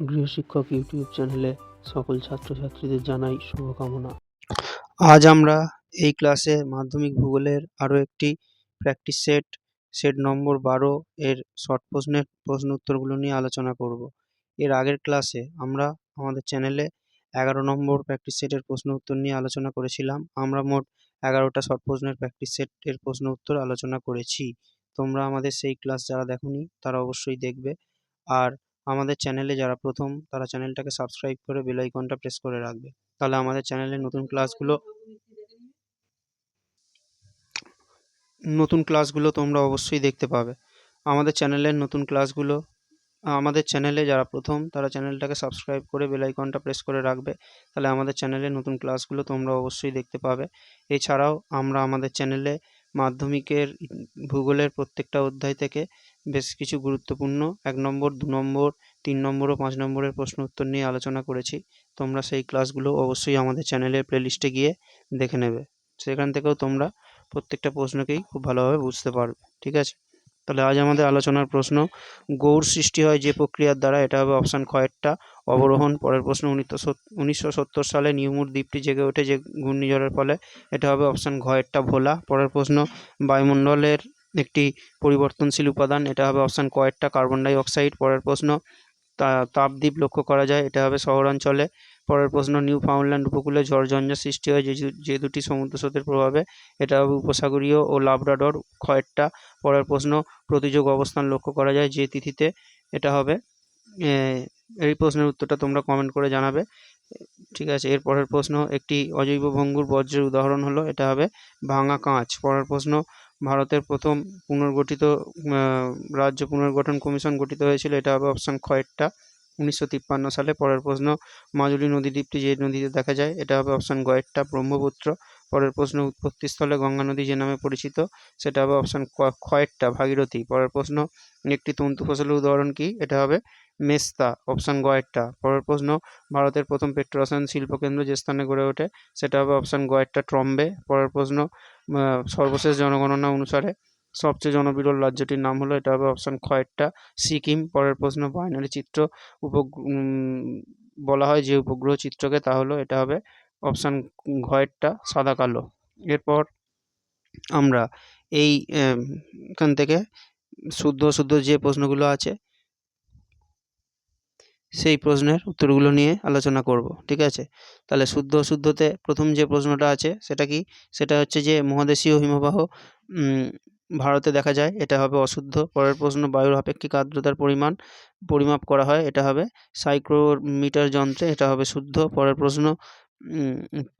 গৃহশিক্ষক YouTube চ্যানেলে সকল ছাত্রছাত্রীদের জানাই শুভকামনা। আজ আমরা এই ক্লাসে মাধ্যমিক ভূগোলের আরও একটি প্র্যাকটিস সেট সেট নম্বর বারো এর শর্ট প্রশ্নের প্রশ্ন উত্তরগুলো নিয়ে আলোচনা করব। এর আগের ক্লাসে আমরা আমাদের চ্যানেলে এগারো নম্বর প্র্যাকটিস সেটের প্রশ্ন উত্তর নিয়ে আলোচনা করেছিলাম। আমরা মোট এগারোটা শর্ট প্রশ্নের প্র্যাকটিস সেটের প্রশ্ন উত্তর আলোচনা করেছি। তোমরা আমাদের সেই ক্লাস যারা দেখোনি, তারা অবশ্যই দেখবে। আর আমাদের চ্যানেলে যারা প্রথম, তারা চ্যানেলটাকে সাবস্ক্রাইব করে বেল আইকনটা প্রেস করে রাখবে। তাহলে আমাদের চ্যানেলের নতুন ক্লাসগুলো নতুন ক্লাসগুলো তোমরা অবশ্যই দেখতে পাবে। আমাদের চ্যানেলের নতুন ক্লাসগুলো আমাদের চ্যানেলে যারা প্রথম, তারা চ্যানেলটাকে সাবস্ক্রাইব করে বেল আইকনটা প্রেস করে রাখবে। তাহলে আমাদের চ্যানেলের নতুন ক্লাসগুলো তোমরা অবশ্যই দেখতে পাবে। এছাড়াও আমরা আমাদের চ্যানেলে মাধ্যমিকের ভূগোলের প্রত্যেকটা অধ্যায় থেকে বেশ কিছু গুরুত্বপূর্ণ, এক নম্বর, দু নম্বর, তিন নম্বর ও পাঁচ নম্বরের প্রশ্ন উত্তর নিয়ে আলোচনা করেছি। তোমরা সেই ক্লাসগুলো অবশ্যই আমাদের চ্যানেলের প্লেলিস্টে গিয়ে দেখে নেবে। সেখান থেকেও তোমরা প্রত্যেকটা প্রশ্নকেই খুব ভালোভাবে বুঝতে পারবে, ঠিক আছে? তাহলে আজ আমাদের আলোচনার প্রশ্ন, গৌর সৃষ্টি হয় যে প্রক্রিয়ার দ্বারা, এটা হবে অপশান খয়েরটা অবরোহণ, পরের প্রশ্ন উনিশশো সত্তর সালে নিউমুর দ্বীপটি জেগে ওঠে যে ঘূর্ণিঝড়ের ফলে, এটা হবে অপশান ঘয়েরটা ভোলা, পরের প্রশ্ন, বায়ুমণ্ডলের একটি পরিবর্তনশীল উপাদান, এটা হবে অপশান কয়েকটা কার্বন ডাই অক্সাইড পরের প্রশ্ন তাপদ্বীপ লক্ষ্য করা যায়, এটা হবে শহরাঞ্চলে পরের প্রশ্ন নিউ ফাউন্ডল্যান্ড উপকূলে ঝড় ঝঞ্ঝা সৃষ্টি হয় যে যে দুটি সমুদ্র স্রোতের প্রভাবে। এটা হবে উপসাগরীয় ও লাবরাডর ক্ষয়েরটা পরের প্রশ্ন, প্রতিযোগ অবস্থান লক্ষ্য করা যায় যে তিথিতে। এটা হবে। এই প্রশ্নের উত্তরটা তোমরা কমেন্ট করে জানাবে। ঠিক আছে, এর পরের প্রশ্ন, একটি অজৈব ভঙ্গুর বজ্রের উদাহরণ হলো, এটা হবে ভাঙা কাঁচ। পরের প্রশ্ন, ভারতের প্রথম পুনর্গঠিত রাজ্য পুনর্গঠন কমিশন গঠিত হয়েছিল, এটা হবে অপশান খয়েরটা উনিশশো তিপ্পান্ন সালে পরের প্রশ্ন, মাজুলি নদীদ্বীপটি যে নদীতে দেখা যায়, এটা হবে অপশান গয়েরটা ব্রহ্মপুত্র। পরের প্রশ্ন উৎপত্তিস্থলে গঙ্গা নদী যে নামে পরিচিত, সেটা হবে অপশান খয়েরটা ভাগীরথী। পরের প্রশ্ন, একটি তন্তু ফসলের উদাহরণ কি? এটা হবে মেস্তা অপশান গয়েরটা পরের প্রশ্ন, ভারতের প্রথম পেট্রোরসায়ন শিল্পকেন্দ্র যে স্থানে গড়ে ওঠে, সেটা হবে অপশান গয়েরটা ট্রম্বে। পরের প্রশ্ন সর্বশেষ জনগণনা অনুসারে সবচেয়ে জনবিরল রাজ্যটির নাম হলো, এটা হবে অপশান খয়েরটা সিকিম। পরের প্রশ্ন বাইনারি চিত্র উপ বলা হয় যে উপগ্রহ চিত্রকে, তা হলো, এটা হবে অপশান ঘয়েরটা সাদা কালো। এরপর আমরা এই এখান থেকে শুদ্ধ শুদ্ধ যে প্রশ্নগুলো আছে, সেই প্রশ্নের উত্তরগুলো নিয়ে আলোচনা করব, ঠিক আছে? তাহলে শুদ্ধ অশুদ্ধতে প্রথম যে প্রশ্নটা আছে, সেটা কি? সেটা হচ্ছে যে মহাদেশীয় হিমবাহ ভারতে দেখা যায়, এটা হবে অশুদ্ধ। পরের প্রশ্ন, বায়ুর আপেক্ষিক আর্দ্রতার পরিমাণ পরিমাপ করা হয়, এটা হবে সাইক্রোমিটার যন্ত্রে, এটা হবে শুদ্ধ। পরের প্রশ্ন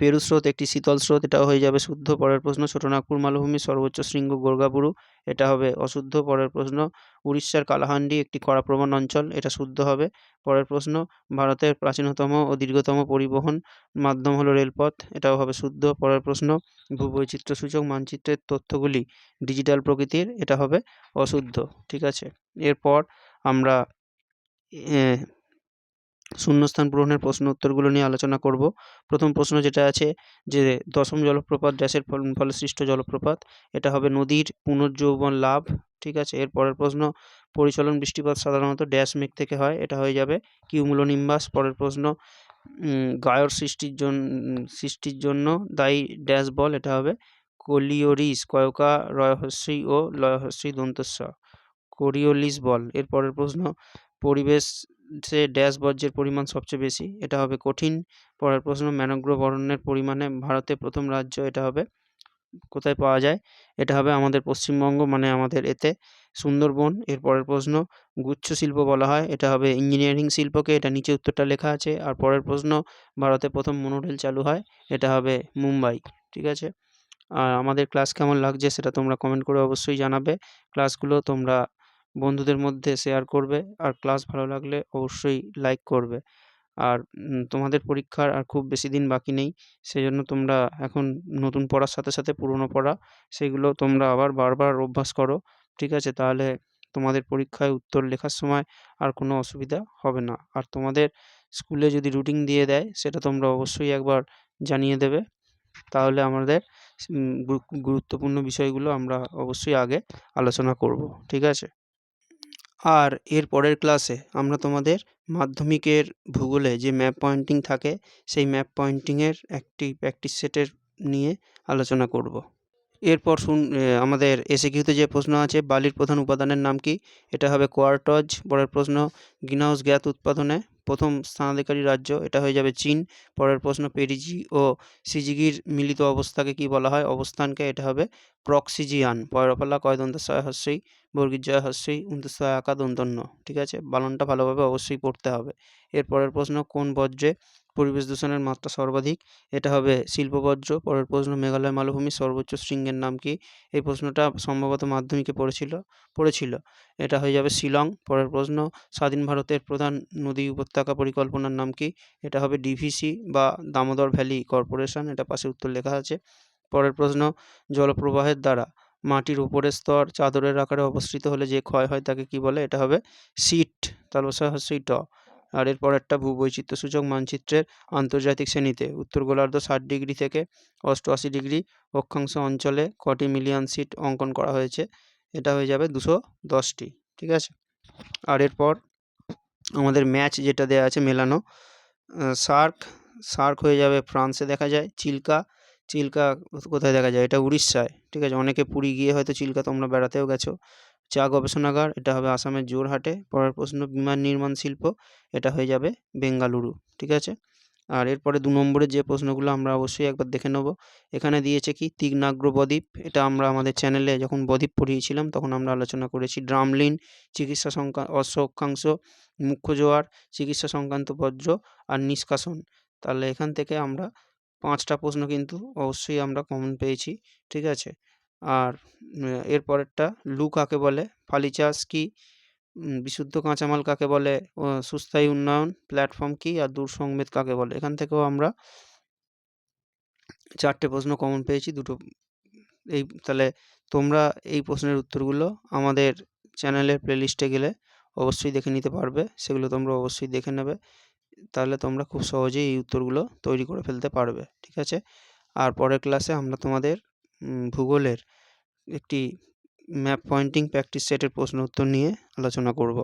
পেরু স্রোত একটি শীতল স্রোত এটাও হয়ে যাবে শুদ্ধ পরের প্রশ্ন। ছোটনাগপুর মালভূমির সর্বোচ্চ শৃঙ্গ গোর্গাবুরু, এটা হবে অশুদ্ধ পরের প্রশ্ন। উড়িষ্যার কালাহান্ডি একটি খরাপ্রবণ অঞ্চল, এটা শুদ্ধ হবে পরের প্রশ্ন। ভারতের প্রাচীনতম ও দীর্ঘতম পরিবহন মাধ্যম হলো রেলপথ, এটাও হবে শুদ্ধ পরের প্রশ্ন। ভূবৈচিত্র্যসূচক মানচিত্রের তথ্যগুলি ডিজিটাল প্রকৃতির, এটা হবে অশুদ্ধ, ঠিক আছে? এরপর আমরা শূন্যস্থান পূরণের প্রশ্ন উত্তরগুলো নিয়ে আলোচনা করব। প্রথম প্রশ্ন যেটা আছে যে দশম জলপ্রপাত ড্যাশের ফলে সৃষ্ট জলপ্রপাত, এটা হবে নদীর পুনর্যৌবন লাভ, ঠিক আছে? এর পরের প্রশ্ন, পরিচলন বৃষ্টিপাত সাধারণত ড্যাশ মেঘ থেকে হয়, এটা হয়ে যাবে কিউমুলোনিম্বাস। পরের প্রশ্ন গায়র সৃষ্টির জন্য সৃষ্টির জন্য দায়ী ড্যাশ বল, এটা হবে কোলিওরিস, কয়কা রয়হস্যি ও লয়হস্যি দন্তস্ব কোরিওলিস বল, এর পরের প্রশ্ন, পরিবেশ সে ড্যাশ বর্জ্যের পরিমাণ সবচেয়ে বেশি, এটা হবে কঠিন। পরের প্রশ্ন, ম্যানগ্রোভ অরণ্যের পরিমাণে ভারতে প্রথম রাজ্য এটা হবে? কোথায় পাওয়া যায়? এটা হবে আমাদের পশ্চিমবঙ্গ মানে আমাদের এতে সুন্দরবন। এর পরের প্রশ্ন, গুচ্ছ শিল্প বলা হয়, এটা হবে ইঞ্জিনিয়ারিং শিল্পকে, এটা নিচে উত্তরটা লেখা আছে। আর পরের প্রশ্ন, ভারতে প্রথম মনোরেল চালু হয়, এটা হবে মুম্বাই, ঠিক আছে? আর আমাদের ক্লাস কেমন লাগছে সেটা তোমরা কমেন্ট করে অবশ্যই জানাবে। ক্লাসগুলো তোমরা বন্ধুদের মধ্যে শেয়ার করবে। আর ক্লাস ভালো লাগলে অবশ্যই লাইক করবে। আর তোমাদের পরীক্ষার আর খুব বেশি দিন বাকি নেই। সেই জন্য তোমরা এখন নতুন পড়ার সাথে সাথে পুরনো পড়া। সেগুলো তোমরা আবার বারবার অভ্যাস করো। ঠিক আছে? তাহলে তোমাদের পরীক্ষায় উত্তর লেখার সময় আর কোনো অসুবিধা হবে না। আর তোমাদের স্কুলে যদি রুটিন দিয়ে দেয়, সেটা তোমরা অবশ্যই একবার জানিয়ে দেবে। তাহলে আমাদের গুরুত্বপূর্ণ বিষয়গুলো আমরা অবশ্যই আগে আলোচনা করব। ঠিক আছে? আর এর পরের ক্লাসে আমরা তোমাদের মাধ্যমিকের ভূগোলে যে ম্যাপ পয়েন্টিং থাকে, সেই ম্যাপ পয়েন্টিংয়ের একটি প্র্যাকটিস সেটের নিয়ে আলোচনা করব। এরপর শুন আমাদের এসে কিউতে যে প্রশ্ন আছে, বালির প্রধান উপাদানের নাম কি? এটা হবে কোয়ার্টজ পরের প্রশ্ন গ্রিনহাউস গ্যাস উৎপাদনে প্রথম স্থানাধিকারী রাজ্য, এটা হয়ে যাবে চীন। পরের প্রশ্ন, পেরিজি ও সিজিগির মিলিত অবস্থাকে কি বলা হয়? অবস্থানকে এটা হবে প্রক্সিজিয়ান। পয়রফলা কয় দন্তস্বয় হস্যই বর্গীর জয় হস্যই উন্তস্বয় আঁকা দন্তন্য ঠিক আছে? বালনটা ভালোভাবে অবশ্যই পড়তে হবে। এর পরের প্রশ্ন, কোন বজ্রে পরিবেশ দূষণের মাত্রা সর্বাধিক? এটা হবে শিল্পবজ্র পরের প্রশ্ন, মেঘালয় মালভূমির সর্বোচ্চ শৃঙ্গের নাম কি? এই প্রশ্নটা সম্ভবত মাধ্যমিকে পড়েছিল পড়েছিল। এটা হয়ে যাবে শিলং। পরের প্রশ্ন, স্বাধীন ভারতের প্রধান নদী উপত্যকা পরিকল্পনার নাম কি? এটা হবে ডিভিসি বা দামোদর ভ্যালি কর্পোরেশন, এটা পাশে উত্তর লেখা আছে। পরের প্রশ্ন, জলপ্রবাহের দ্বারা মাটির উপরের স্তর চাদরের আকারে অবস্থিত হলে যে ক্ষয় হয় তাকে কি বলে? এটা হবে সিট তালবসা হস্যই ট আর এর পরেরটা ভূবৈচিত্র্যসূচক মানচিত্রের আন্তর্জাতিক শ্রেণীতে, উত্তর গোলার্ধ ষাট ডিগ্রি থেকে অষ্টআশি ডিগ্রি অক্ষাংশ অঞ্চলে কটি মিলিয়ন সিট অঙ্কন করা হয়েছে? এটা হয়ে যাবে দুশো দশটি, ঠিক আছে? আর এরপর আমাদের ম্যাচ যেটা দেওয়া আছে মেলানো শার্ক শার্ক হয়ে যাবে ফ্রান্সে দেখা যায়, চিল্কা চিল্কা কোথায় দেখা যায়? এটা উড়িষ্যায়, ঠিক আছে? অনেকে পুরী গিয়ে হয়তো চিল্কা, তোমরা বেড়াতেও গেছো। চা গবেষণাগার, এটা হবে আসামের জোরহাটে, পরের প্রশ্ন, বিমান নির্মাণ শিল্প, এটা হয়ে যাবে বেঙ্গালুরু, ঠিক আছে? আর এরপরে দু নম্বরের যে প্রশ্নগুলো আমরা অবশ্যই একবার দেখে নেব। এখানে দিয়েছে কি, তিগ্নাগ্র বদ্বীপ। এটা আমরা আমাদের চ্যানেলে যখন বদ্বীপ পড়িয়েছিলাম, তখন আমরা আলোচনা করেছি। ড্রামলিন, চিকিৎসা সংক্রা অশ্ব অক্ষাংশ মুখ্য জোয়ার, চিকিৎসা সংক্রান্ত বজ্র আর নিষ্কাশন। তাহলে এখান থেকে আমরা পাঁচটা প্রশ্ন কিন্তু অবশ্যই আমরা কমন পেয়েছি, ঠিক আছে? আর এরপরেরটা, লু কাকে বলে? ফালি চাষ কি? বিশুদ্ধ কাঁচামাল কাকে বলে? সুস্থায়ী উন্নয়ন প্ল্যাটফর্ম কি আর দূর সংবেদ কাকে বলে? এখান থেকেও আমরা চারটে প্রশ্ন কমন পেয়েছি, দুটো এই, তাহলে তোমরা এই প্রশ্নের উত্তরগুলো আমাদের চ্যানেলের প্লেলিস্টে গেলে অবশ্যই দেখে নিতে পারবে, সেগুলো তোমরা অবশ্যই দেখে নেবে, তাহলে তোমরা খুব সহজেই এই উত্তরগুলো তৈরি করে ফেলতে পারবে, ঠিক আছে? আর পরের ক্লাসে আমরা তোমাদের ভূগোলের একটি ম্যাপ পয়েন্টিং প্র্যাকটিস সেটের প্রশ্ন উত্তর নিয়ে আলোচনা করব।